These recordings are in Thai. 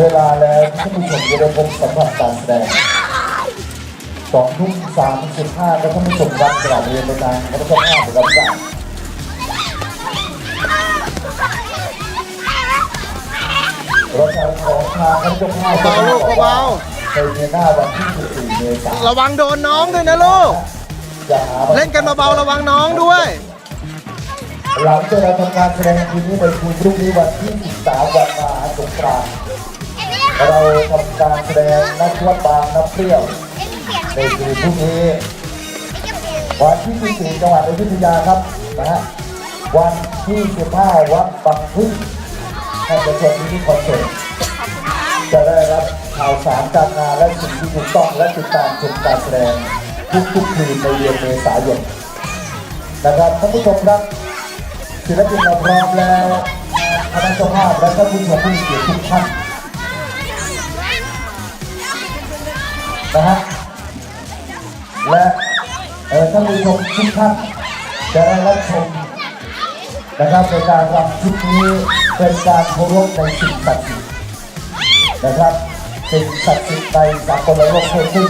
เวลาแล้วท่านผู้ชมจะได้พบสัมผัสการแสดงสองทุ่มสามสิบห้าและท่านผู้ชมรับกลับเรียนไปทางพระเจ้าห้าหรือรับจากเราจะของทางพระเจ้าห้าเบาๆลูกเบาในเดือนหน้าวันที่14เมษายนระวังโดนน้องด้วยนะลูกจะหาวัเล่นกันเบาๆระวังน้องด้วย หลังจากเราทำการแสดงคืนนี้ไปคุยพรุ่งนี้วันที่13วันมหาสงกรานต์ เราทำการแสดงนักวัดบางน้ำเปรี้ยวในคืนพรุ่งนี้วันที่ 14 จังหวัดอยุธยาครับนะฮะวันที่ 15 วัดบางพึ่งท่านจะชมที่คอนเสิร์ตจะได้รับข่าวสารการงานและสิ่งที่ถูกต้องและติดตามชมการแสดงทุกๆคืนในเดือนเมษายนนะครับท่านผู้ชมครับศิลปินเราพร้อมแล้วคณะเจ้าภาพและท่านผู้ชมผู้เกียรติทุกท่าน นะฮะและเออท่านผู้ชมทุกท่านจะได้รับชมนะครับในการรำชุดนี้เป็นการเคารพในสิ่งศักดิ์สิทธิ์นะครับสิ่งศักดิ์สิทธิ์ในสากลโลกทั่วซึ่ง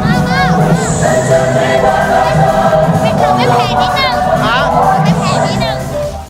妈妈